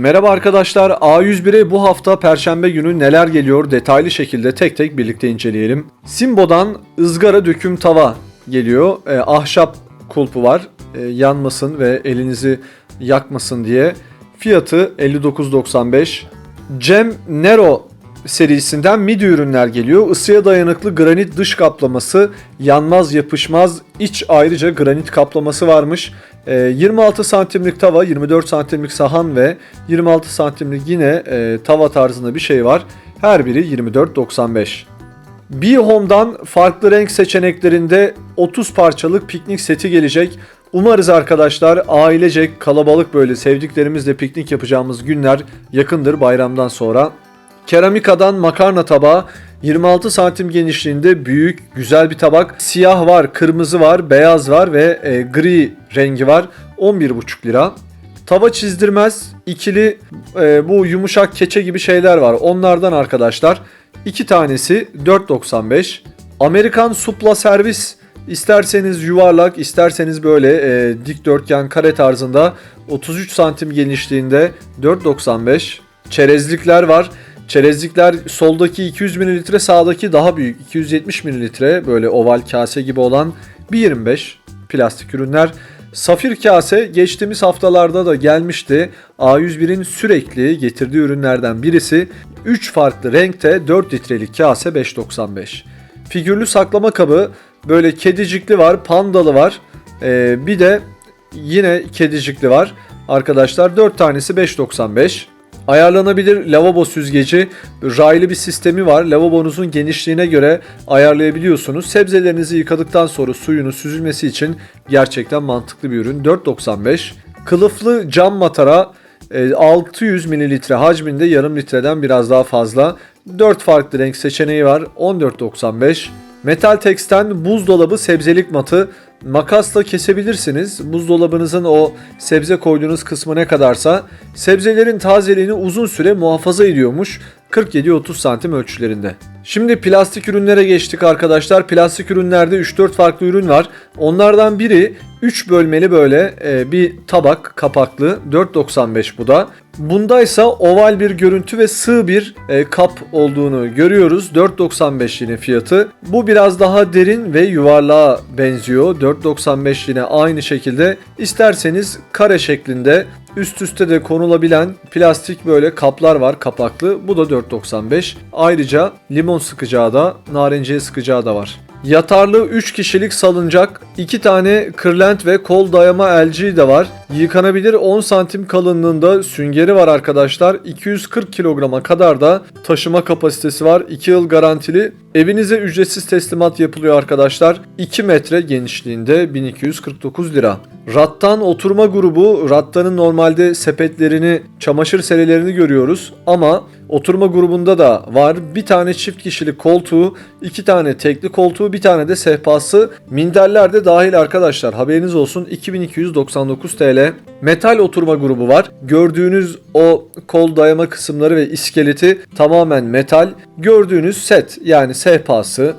Merhaba arkadaşlar. A101'e bu hafta Perşembe günü neler geliyor detaylı şekilde tek tek birlikte inceleyelim. Simbo'dan ızgara döküm tava geliyor. E, ahşap kulpu var. E, yanmasın ve elinizi yakmasın diye. Fiyatı 59.95. Cem Nero serisinden midi ürünler geliyor. Isıya dayanıklı granit dış kaplaması, yanmaz yapışmaz iç ayrıca granit kaplaması varmış. Ee, 26 santimlik tava, 24 santimlik sahan ve 26 santimlik yine e, tava tarzında bir şey var. Her biri 24.95. B-Home'dan farklı renk seçeneklerinde 30 parçalık piknik seti gelecek. Umarız arkadaşlar ailecek kalabalık böyle sevdiklerimizle piknik yapacağımız günler yakındır bayramdan sonra. Keramikadan makarna tabağı 26 santim genişliğinde büyük güzel bir tabak. Siyah var, kırmızı var, beyaz var ve e, gri rengi var. 11,5 lira. Tava çizdirmez ikili e, bu yumuşak keçe gibi şeyler var. Onlardan arkadaşlar. iki tanesi 4.95. Amerikan supla servis isterseniz yuvarlak isterseniz böyle e, dikdörtgen kare tarzında 33 santim genişliğinde 4.95. Çerezlikler var. Çerezlikler soldaki 200 ml sağdaki daha büyük 270 ml böyle oval kase gibi olan 1.25 plastik ürünler. Safir kase geçtiğimiz haftalarda da gelmişti. A101'in sürekli getirdiği ürünlerden birisi. 3 farklı renkte 4 litrelik kase 5.95. Figürlü saklama kabı böyle kedicikli var, pandalı var. Ee, bir de yine kedicikli var. Arkadaşlar 4 tanesi 5.95. Ayarlanabilir lavabo süzgeci raylı bir sistemi var. Lavabonuzun genişliğine göre ayarlayabiliyorsunuz. Sebzelerinizi yıkadıktan sonra suyunu süzülmesi için gerçekten mantıklı bir ürün. 4.95. Kılıflı cam matara e, 600 mililitre hacminde yarım litreden biraz daha fazla. 4 farklı renk seçeneği var. 14.95. Metal Tex'ten buzdolabı sebzelik matı makasla kesebilirsiniz. Buzdolabınızın o sebze koyduğunuz kısmı ne kadarsa sebzelerin tazeliğini uzun süre muhafaza ediyormuş. 47-30 santim ölçülerinde. Şimdi plastik ürünlere geçtik arkadaşlar. Plastik ürünlerde 3-4 farklı ürün var. Onlardan biri 3 bölmeli böyle e, bir tabak kapaklı 4.95 bu da. Bundaysa oval bir görüntü ve sığ bir e, kap olduğunu görüyoruz. 4.95 yine fiyatı. Bu biraz daha derin ve yuvarlığa benziyor. 4.95 yine aynı şekilde. İsterseniz kare şeklinde üst üste de konulabilen plastik böyle kaplar var kapaklı. Bu da 4.95. Ayrıca limon sıkacağı da narenciye sıkacağı da var. Yatarlı 3 kişilik salıncak, 2 tane kırlent ve kol dayama elciği de var. Yıkanabilir 10 santim kalınlığında süngeri var arkadaşlar. 240 kilograma kadar da taşıma kapasitesi var. 2 yıl garantili. Evinize ücretsiz teslimat yapılıyor arkadaşlar. 2 metre genişliğinde 1249 lira. Rattan oturma grubu, Rattan'ın normalde sepetlerini, çamaşır serelerini görüyoruz ama oturma grubunda da var. Bir tane çift kişilik koltuğu, iki tane tekli koltuğu, bir tane de sehpası. Minderler de dahil arkadaşlar. Haberiniz olsun 2299 TL. Metal oturma grubu var. Gördüğünüz o kol dayama kısımları ve iskeleti tamamen metal. Gördüğünüz set yani sehpası,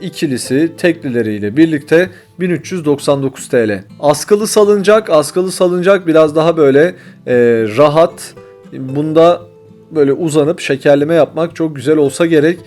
ikilisi teklileriyle birlikte 1399 TL. Askılı salıncak, askılı salıncak biraz daha böyle e, rahat. Bunda böyle uzanıp şekerleme yapmak çok güzel olsa gerek.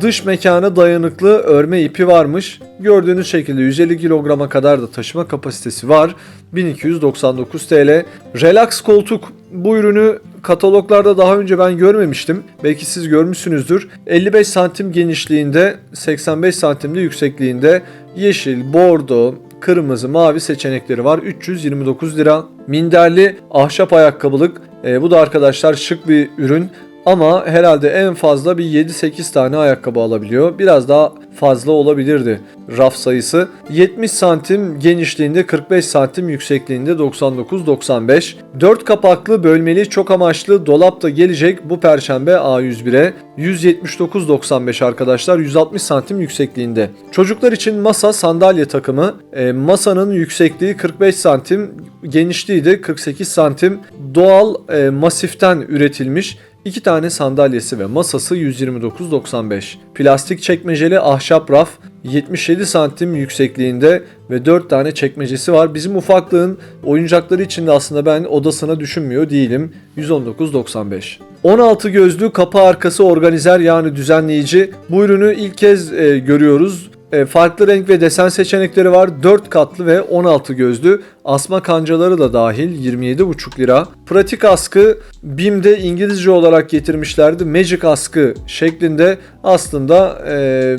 Dış mekana dayanıklı örme ipi varmış. Gördüğünüz şekilde 150 kilograma kadar da taşıma kapasitesi var. 1299 TL. Relax koltuk bu ürünü kataloglarda daha önce ben görmemiştim. Belki siz görmüşsünüzdür. 55 santim genişliğinde, 85 santimde yüksekliğinde yeşil, bordo, kırmızı, mavi seçenekleri var. 329 lira. Minderli ahşap ayakkabılık. E, bu da arkadaşlar şık bir ürün. Ama herhalde en fazla bir 7-8 tane ayakkabı alabiliyor. Biraz daha fazla olabilirdi raf sayısı. 70 santim genişliğinde 45 santim yüksekliğinde 99-95. 4 kapaklı bölmeli çok amaçlı dolap da gelecek bu perşembe A101'e. 179.95 arkadaşlar 160 santim yüksekliğinde. Çocuklar için masa sandalye takımı. E, masanın yüksekliği 45 santim genişliği de 48 santim. Doğal e, masiften üretilmiş. 2 tane sandalyesi ve masası 129.95. Plastik çekmeceli ahşap raf 77 santim yüksekliğinde ve 4 tane çekmecesi var. Bizim ufaklığın oyuncakları için de aslında ben odasına düşünmüyor değilim. 119.95. 16 gözlü kapı arkası organizer yani düzenleyici. Bu ürünü ilk kez e, görüyoruz. E, farklı renk ve desen seçenekleri var. 4 katlı ve 16 gözlü. Asma kancaları da dahil 27,5 lira. Pratik askı BİM'de İngilizce olarak getirmişlerdi. Magic askı şeklinde aslında e,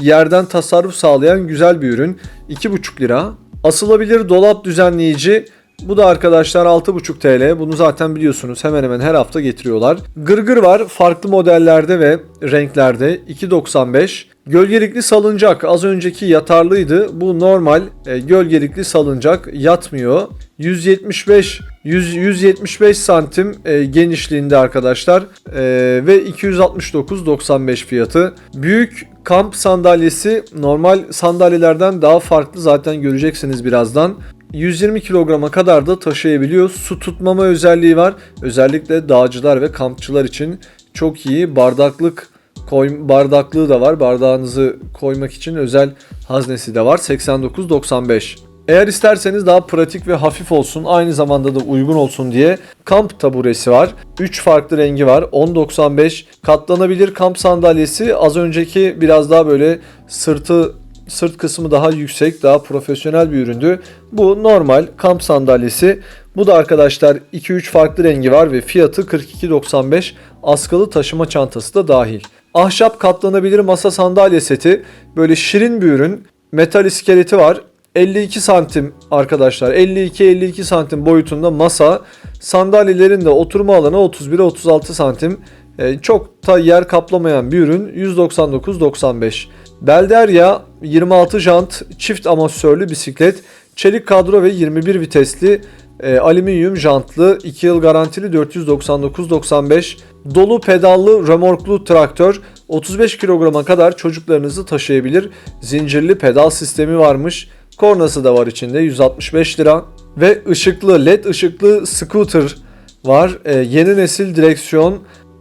yerden tasarruf sağlayan güzel bir ürün. 2,5 lira. Asılabilir dolap düzenleyici bu da arkadaşlar 6,5 TL. Bunu zaten biliyorsunuz hemen hemen her hafta getiriyorlar. Gırgır var farklı modellerde ve renklerde 2.95. Gölgelikli salıncak az önceki yatarlıydı. Bu normal e, gölgelikli salıncak yatmıyor. 175 100, 175 santim e, genişliğinde arkadaşlar e, ve 269.95 fiyatı. Büyük kamp sandalyesi normal sandalyelerden daha farklı zaten göreceksiniz birazdan. 120 kilograma kadar da taşıyabiliyor. Su tutmama özelliği var. Özellikle dağcılar ve kampçılar için çok iyi. Bardaklık koy, bardaklığı da var. Bardağınızı koymak için özel haznesi de var. 89.95. Eğer isterseniz daha pratik ve hafif olsun, aynı zamanda da uygun olsun diye kamp taburesi var. 3 farklı rengi var. 10.95 katlanabilir kamp sandalyesi. Az önceki biraz daha böyle sırtı sırt kısmı daha yüksek, daha profesyonel bir üründü. Bu normal kamp sandalyesi. Bu da arkadaşlar 2-3 farklı rengi var ve fiyatı 42.95. Askılı taşıma çantası da dahil. Ahşap katlanabilir masa sandalye seti. Böyle şirin bir ürün. Metal iskeleti var. 52 santim arkadaşlar 52-52 santim boyutunda masa sandalyelerin de oturma alanı 31-36 santim Ee, çok da yer kaplamayan bir ürün 199.95 Belderya 26 jant çift amortisörlü bisiklet çelik kadro ve 21 vitesli e, alüminyum jantlı 2 yıl garantili 499.95 dolu pedallı römorklu traktör 35 kilograma kadar çocuklarınızı taşıyabilir zincirli pedal sistemi varmış Kornası da var içinde 165 lira. Ve ışıklı led ışıklı scooter var. Ee, yeni nesil direksiyon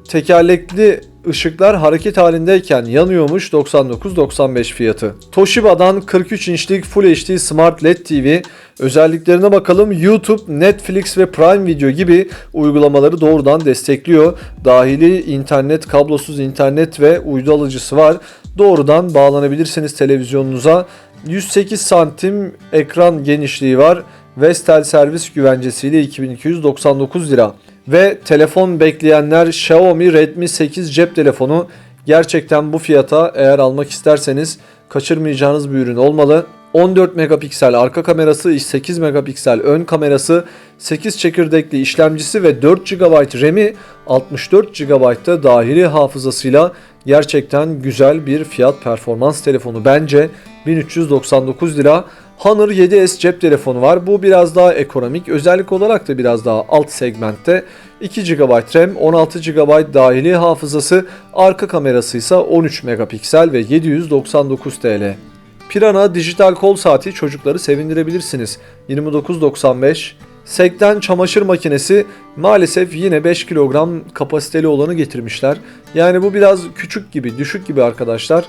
tekerlekli ışıklar hareket halindeyken yanıyormuş 99.95 fiyatı. Toshiba'dan 43 inçlik Full HD Smart LED TV özelliklerine bakalım. YouTube, Netflix ve Prime Video gibi uygulamaları doğrudan destekliyor. Dahili internet, kablosuz internet ve uydu alıcısı var. Doğrudan bağlanabilirsiniz televizyonunuza. 108 santim ekran genişliği var. Vestel servis güvencesiyle 2299 lira. Ve telefon bekleyenler Xiaomi Redmi 8 cep telefonu gerçekten bu fiyata eğer almak isterseniz kaçırmayacağınız bir ürün olmalı. 14 megapiksel arka kamerası, 8 megapiksel ön kamerası, 8 çekirdekli işlemcisi ve 4 GB RAM'i 64 GB'da dahili hafızasıyla gerçekten güzel bir fiyat performans telefonu bence 1399 lira. Honor 7S cep telefonu var. Bu biraz daha ekonomik. Özellik olarak da biraz daha alt segmentte. 2 GB RAM, 16 GB dahili hafızası, arka kamerası ise 13 megapiksel ve 799 TL. Pirana dijital kol saati çocukları sevindirebilirsiniz. 29.95. Sekten çamaşır makinesi maalesef yine 5 kilogram kapasiteli olanı getirmişler. Yani bu biraz küçük gibi, düşük gibi arkadaşlar.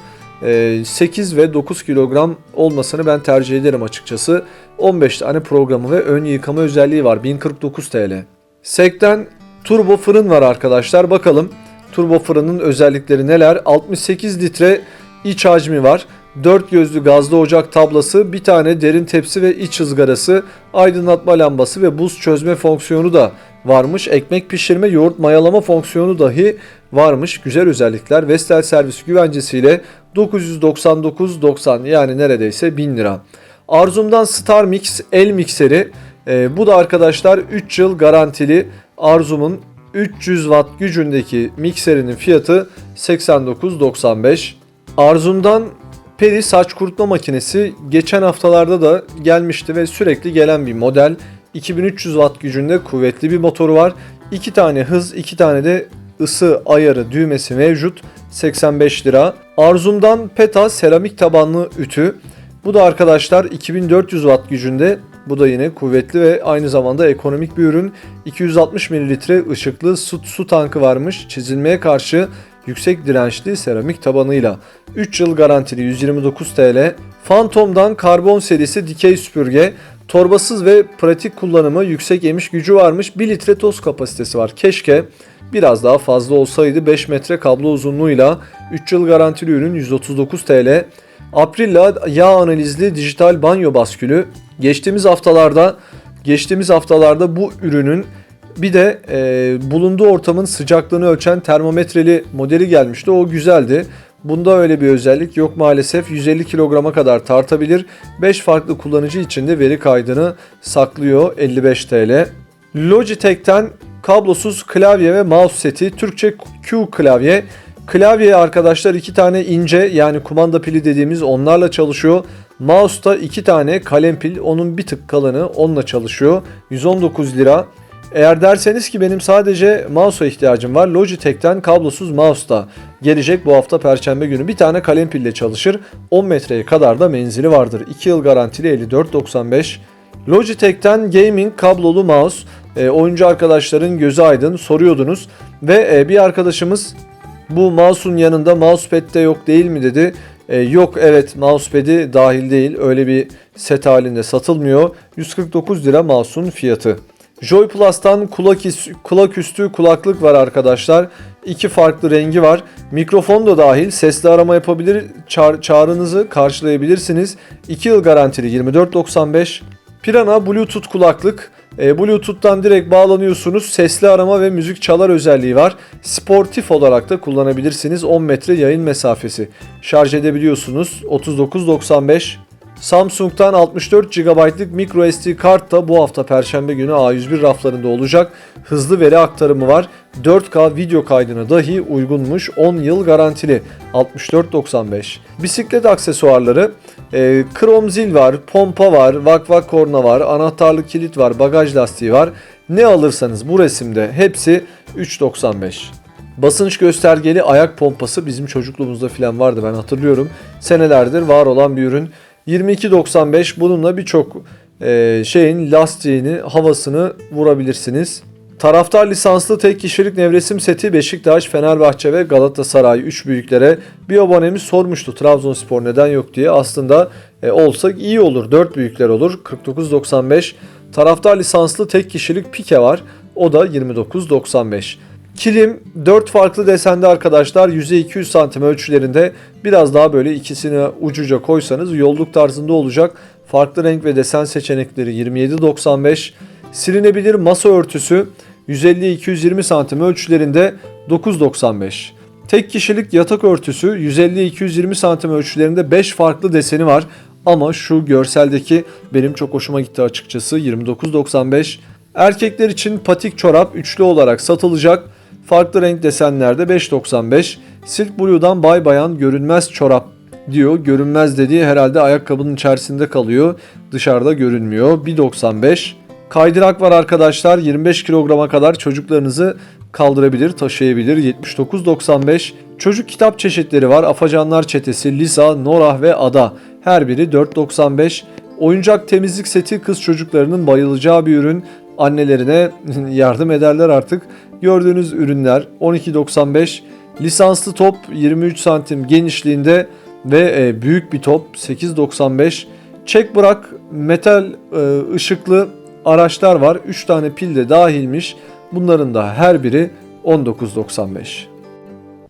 8 ve 9 kilogram olmasını ben tercih ederim açıkçası. 15 tane programı ve ön yıkama özelliği var. 1049 TL. Sekten turbo fırın var arkadaşlar. Bakalım turbo fırının özellikleri neler? 68 litre iç hacmi var. 4 gözlü gazlı ocak tablası, bir tane derin tepsi ve iç ızgarası, aydınlatma lambası ve buz çözme fonksiyonu da varmış. Ekmek pişirme, yoğurt mayalama fonksiyonu dahi varmış. Güzel özellikler. Vestel servis güvencesiyle 999.90 yani neredeyse 1000 lira. Arzum'dan Star Mix el mikseri. E, bu da arkadaşlar 3 yıl garantili Arzum'un 300 watt gücündeki mikserinin fiyatı 89.95. Arzum'dan Peri saç kurutma makinesi geçen haftalarda da gelmişti ve sürekli gelen bir model. 2300 watt gücünde kuvvetli bir motoru var. 2 tane hız, 2 tane de ısı ayarı düğmesi mevcut. 85 lira. Arzum'dan PETA seramik tabanlı ütü. Bu da arkadaşlar 2400 watt gücünde. Bu da yine kuvvetli ve aynı zamanda ekonomik bir ürün. 260 mililitre ışıklı su, su tankı varmış. Çizilmeye karşı yüksek dirençli seramik tabanıyla 3 yıl garantili 129 TL. Phantom'dan karbon serisi dikey süpürge, torbasız ve pratik kullanımı, yüksek emiş gücü varmış. 1 litre toz kapasitesi var. Keşke biraz daha fazla olsaydı 5 metre kablo uzunluğuyla 3 yıl garantili ürün 139 TL. Aprilla yağ analizli dijital banyo baskülü. Geçtiğimiz haftalarda geçtiğimiz haftalarda bu ürünün bir de e, bulunduğu ortamın sıcaklığını ölçen termometreli modeli gelmişti. O güzeldi. Bunda öyle bir özellik yok maalesef. 150 kilograma kadar tartabilir. 5 farklı kullanıcı için de veri kaydını saklıyor 55 TL. Logitech'ten kablosuz klavye ve mouse seti Türkçe Q klavye. Klavye arkadaşlar iki tane ince yani kumanda pili dediğimiz onlarla çalışıyor. Mouse'da iki tane kalem pil onun bir tık kalını onunla çalışıyor. 119 lira. Eğer derseniz ki benim sadece mouse'a ihtiyacım var. Logitech'ten kablosuz mouse da gelecek bu hafta perşembe günü. Bir tane kalem pille çalışır. 10 metreye kadar da menzili vardır. 2 yıl garantili 54.95. Logitech'ten gaming kablolu mouse. E, oyuncu arkadaşların gözü aydın soruyordunuz. Ve e, bir arkadaşımız bu mouse'un yanında mousepad de yok değil mi dedi. E, yok evet mousepad'i dahil değil öyle bir set halinde satılmıyor. 149 lira mouse'un fiyatı. Joy Plus'tan kulak, kulak üstü kulaklık var arkadaşlar. İki farklı rengi var. Mikrofon da dahil sesli arama yapabilir, çağr- çağrınızı karşılayabilirsiniz. 2 yıl garantili 24.95. Pirana Bluetooth kulaklık. E, Bluetooth'tan direkt bağlanıyorsunuz. Sesli arama ve müzik çalar özelliği var. Sportif olarak da kullanabilirsiniz. 10 metre yayın mesafesi. Şarj edebiliyorsunuz. 39.95. Samsung'dan 64 GB'lık micro SD kart da bu hafta Perşembe günü A101 raflarında olacak. Hızlı veri aktarımı var. 4K video kaydına dahi uygunmuş. 10 yıl garantili. 64.95. Bisiklet aksesuarları. E, krom zil var, pompa var, vak vak korna var, anahtarlık kilit var, bagaj lastiği var. Ne alırsanız bu resimde hepsi 3.95. Basınç göstergeli ayak pompası bizim çocukluğumuzda filan vardı ben hatırlıyorum. Senelerdir var olan bir ürün. 22.95 bununla birçok e, şeyin lastiğini, havasını vurabilirsiniz. Taraftar lisanslı tek kişilik nevresim seti Beşiktaş, Fenerbahçe ve Galatasaray 3 büyüklere bir abonemiz sormuştu Trabzonspor neden yok diye. Aslında e, olsa iyi olur. 4 büyükler olur. 49.95. Taraftar lisanslı tek kişilik pike var. O da 29.95. Kilim 4 farklı desende arkadaşlar yüzey 200 santim ölçülerinde biraz daha böyle ikisini ucuca koysanız yolluk tarzında olacak. Farklı renk ve desen seçenekleri 27.95. Silinebilir masa örtüsü 150-220 santim ölçülerinde 9.95. Tek kişilik yatak örtüsü 150-220 santim ölçülerinde 5 farklı deseni var. Ama şu görseldeki benim çok hoşuma gitti açıkçası 29.95. Erkekler için patik çorap üçlü olarak satılacak. Farklı renk desenlerde 5.95. Silk Blue'dan Bay Bayan görünmez çorap diyor. Görünmez dediği herhalde ayakkabının içerisinde kalıyor. Dışarıda görünmüyor. 1.95. Kaydırak var arkadaşlar. 25 kilograma kadar çocuklarınızı kaldırabilir, taşıyabilir. 79.95. Çocuk kitap çeşitleri var. Afacanlar Çetesi, Lisa, Norah ve Ada. Her biri 4.95. Oyuncak temizlik seti kız çocuklarının bayılacağı bir ürün. Annelerine yardım ederler artık. Gördüğünüz ürünler 12.95. Lisanslı top 23 santim genişliğinde ve e, büyük bir top 8.95. Çek bırak metal e, ışıklı araçlar var. 3 tane pil de dahilmiş. Bunların da her biri 19.95.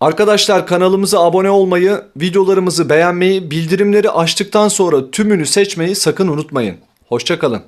Arkadaşlar kanalımıza abone olmayı, videolarımızı beğenmeyi, bildirimleri açtıktan sonra tümünü seçmeyi sakın unutmayın. Hoşçakalın.